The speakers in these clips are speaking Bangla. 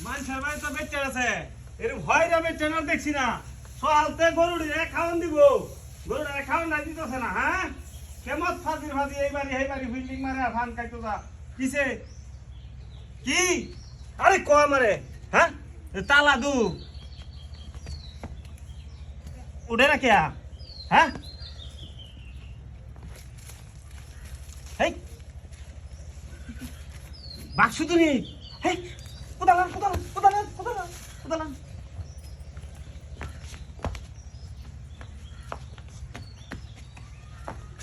মানুষের বাড়ি তো বেচার আছে হয় না বেচার দেখছি না। সকালতে গরুড়ি খাওয়ান দিব। গরুড়ি খাওয়ান না দিতেছে না হ্যাঁ? কেমন ফাজির ফাজি এই বাড়ি এই মারে কিসে? হ্যাঁ? তালা দু। উঠে না কেয়া? হ্যাঁ? বাক্স তুমি হেই! Pudalan, pudalan, pudalan, pudalan, pudalan.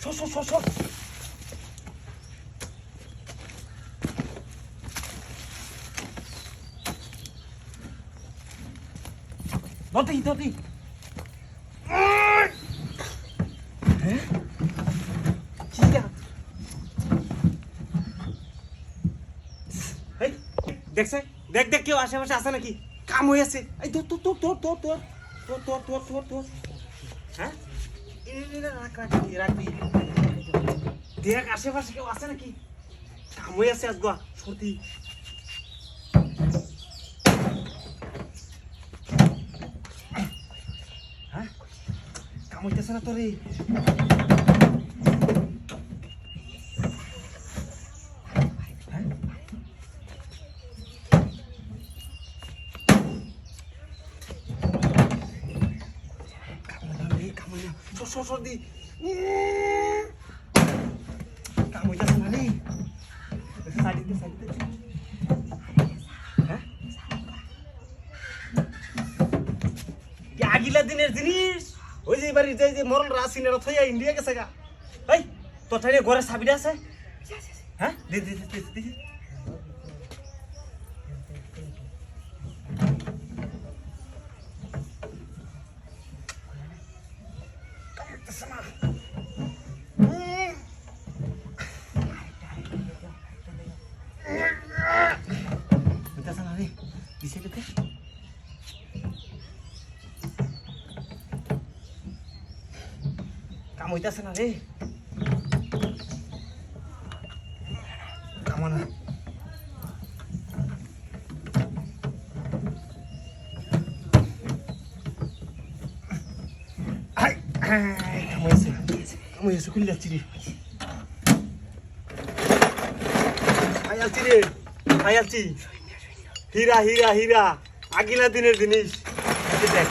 Sor, sor, sor, sor. Dodi, Dodi. Hä? Tiger. Hey, দেখছে দেখ দেখ কেউ আশেপাশে আছে নাকি কাম হয়ে আছে এই তোর তোর তোর তোর তোর তোর তোর তোর তোর তোর তোর হ্যাঁ দেখ আশেপাশে কেউ আছে নাকি কাম হয়ে আছে আজগা সত্যি হ্যাঁ কাম হইতেছে না তোরে হ্যাঁ সর্দি আগিলা দিনের জিনিস ওই যে বাড়ির যে যে মরল রাসিন এর থইয়া ইন্ডিয়া গেছে গা এই তোর ঘরে চাবিটা আছে হ্যাঁ দিদি দিদি দিদি লাগতেছে কাম হইতেছে না রে কাম Amanhece. Amanhece, que ele atire. Aí atire. Aí atire. হীরা হীরা হীরা আগিনা দিনের জিনিস দেখ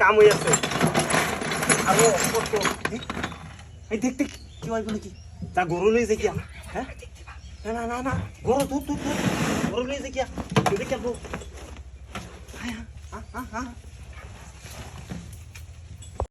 কাম হয়ে আছে আরও কত এই দেখতে কি হয় বলে কি তা গরু লই দেখিয়া হ্যাঁ না না না গরু তুই তুই গরু লই দেখিয়া তুই দেখিয়া হ্যাঁ হ্যাঁ হ্যাঁ